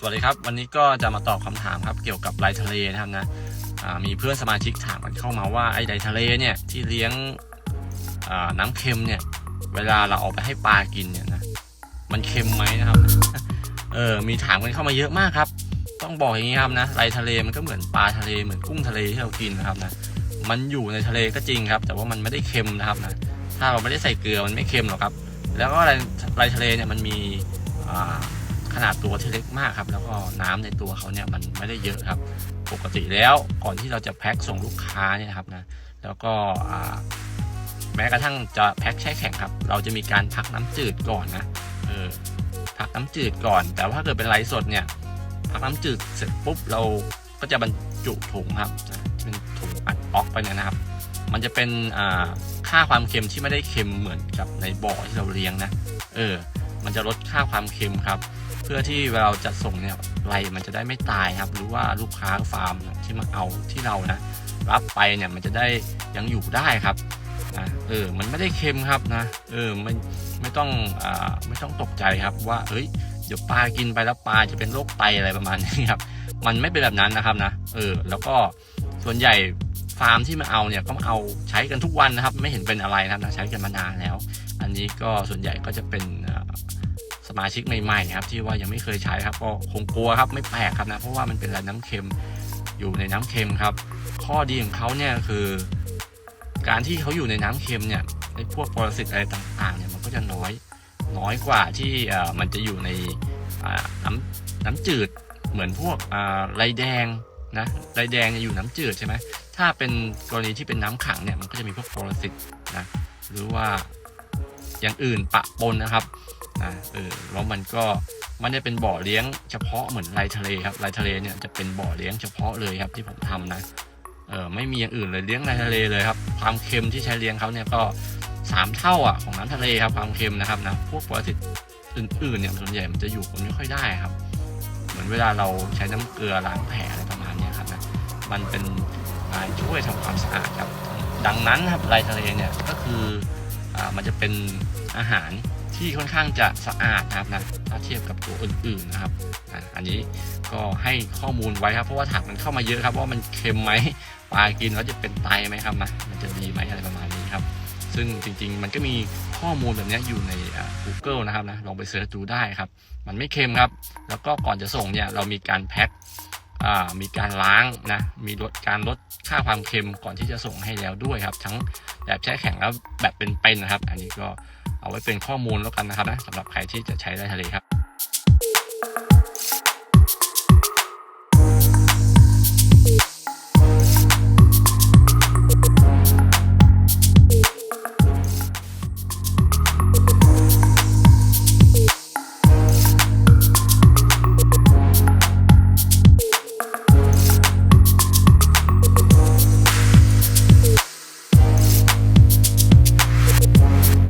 สวัสดีครับ วันนี้ก็จะมาตอบคำถามครับเกี่ยวกับไดทะเลนะครับนะมีเพื่อนสมาชิกถามกันเข้ามาว่าไอ้ไดทะเลเนี่ยที่เลี้ยงน้ำเค็มเนี่ยเวลาเราเอาไปให้ปลากินเนี่ยนะมันเค็มไหมนะครับเออมีถามกันเข้ามาเยอะมากครับ ต้องบอกอย่างนี้ครับนะไดทะเลมันก็เหมือนปลาทะเลเหมือนกุ้งทะเลที่เรากินนะครับนะมันอยู่ในทะเลก็จริงครับ แต่ว่ามันไม่ได้เค็มนะครับนะถ้าเราไม่ได้ใส่เกลือมันไม่เค็มหรอกครับ แล้วก็ไดไดทะเลเนี่ยมันมีอ่า ขนาดตัวที่เล็กมากครับ แล้วก็น้ำในตัวเขาเนี่ยมันไม่ได้เยอะครับ ปกติแล้วก่อนที่เราจะแพ็คส่งลูกค้าเนี่ยครับนะแล้วก็แม้กระทั่งจะแพ็คแช่แข็งครับ เราจะมีการพักน้ำจืดก่อนนะเออพักน้ำจืดก่อน แต่ว่าถ้าเกิดเป็นไลสดเนี่ยพักน้ำจืดเสร็จปุ๊บเราก็จะบรรจุถุงครับเป็นถุงอัดออกไปเนี่ยนะครับ มันจะเป็นค่าความเค็มที่ไม่ได้เค็มเหมือนกับในบ่อที่เราเลี้ยงนะ เออ มันจะลดค่าความเค็มครับ พื่อที่เวลาเราจัดส่งเนี่ยไรมันจะได้ไม่ตายครับ หรือว่าลูกค้าฟาร์มที่มาเอาที่เรานะ รับไปเนี่ยมันจะได้ยังอยู่ได้ครับนะเออมันไม่ได้เค็มครับนะเออไม่ไม่ต้องอ่าไม่ต้องตกใจครับว่าเฮ้ยเดี๋ยวปลากินไปแล้วปลาจะเป็นโรคไตอะไรประมาณนี้ครับมันไม่เป็นแบบนั้นนะครับนะเออแล้วก็ส่วนใหญ่ฟาร์มที่มาเอาเนี่ยก็มาเอาใช้กันทุกวันนะครับ ไม่เห็นเป็นอะไรนะครับนะใช้กันมานานแล้ว อันนี้ก็ส่วนใหญ่ก็จะเป็น มาชิกใหม่ๆครับที่ว่ายังไม่เคยใช้ครับก็คงกลัวครับไม่แปลกครับนะเพราะว่ามันเป็นอะไรน้ำเค็มอยู่ในน้ำเค็มครับ ข้อดีของเขาเนี่ยคือ การที่เขาอยู่ในน้ำเค็มเนี่ยไอ้พวกปรสิตอะไรต่างๆเนี่ยมันก็จะน้อยน้อยกว่าที่มันจะอยู่ในอ่าน้ำน้ำจืดเหมือนพวกไรแดงนะไรแดงเนี่ยอยู่น้ำจืดใช่ไหมถ้าเป็นกรณีที่เป็นน้ำขังเนี่ยมันก็จะมีพวกปรสิตนะหรือว่าอย่างอื่นปะปนนะครับ นะเออแล้วมันก็มันจะเป็นบ่อเลี้ยงเฉพาะเหมือนไรทะเลครับไรทะเลเนี่ยจะเป็นบ่อเลี้ยงเฉพาะเลยครับที่ผมทำนะเออไม่มีอย่างอื่นเลยเลี้ยงไรทะเลเลยครับความเค็มที่ใช้เลี้ยงเขาเนี่ยก็สามเท่าอะของน้ำทะเลครับความเค็มนะครับนะพวกปรสิตอื่นๆเนี่ยส่วนใหญ่มันจะอยู่คนไม่ค่อยได้ครับ เหมือนเวลาเราใช้น้ำเกลือล้างแผลอะไรประมาณนี้ครับนะมันเป็นการช่วยทำความสะอาดครับ ดังนั้นครับไรทะเลเนี่ยก็คืออ่ามันจะเป็นอาหาร ที่ค่อนข้างจะสะอาดนะครับนะถ้าเทียบกับตัวอื่นๆนะครับอันนี้ก็ให้ข้อมูลไว้ครับ เพราะว่าถามมันเข้ามาเยอะครับว่ามันเค็มไหมปลากินแล้วจะเป็นไตไหมครับนะมันจะดีไหมอะไรประมาณนี้ครับ ซึ่งจริงๆ มันก็มีข้อมูลแบบนี้อยู่ใน Google นะครับนะลองไปเสิร์ชดูได้ครับ มันไม่เค็มครับ แล้วก็ก่อนจะส่งเนี่ยเรามีการแพ็คมีการล้างนะมีลดการลดค่าความเค็มก่อนที่จะส่งให้แล้วด้วยครับ ทั้งแบบแช่แข็งแล้วแบบเป็นๆนะครับ อันนี้ก็ เอาไว้เป็นข้อมูลแล้วกันนะครับนะสำหรับใครที่จะใช้ได้ทะเลครับ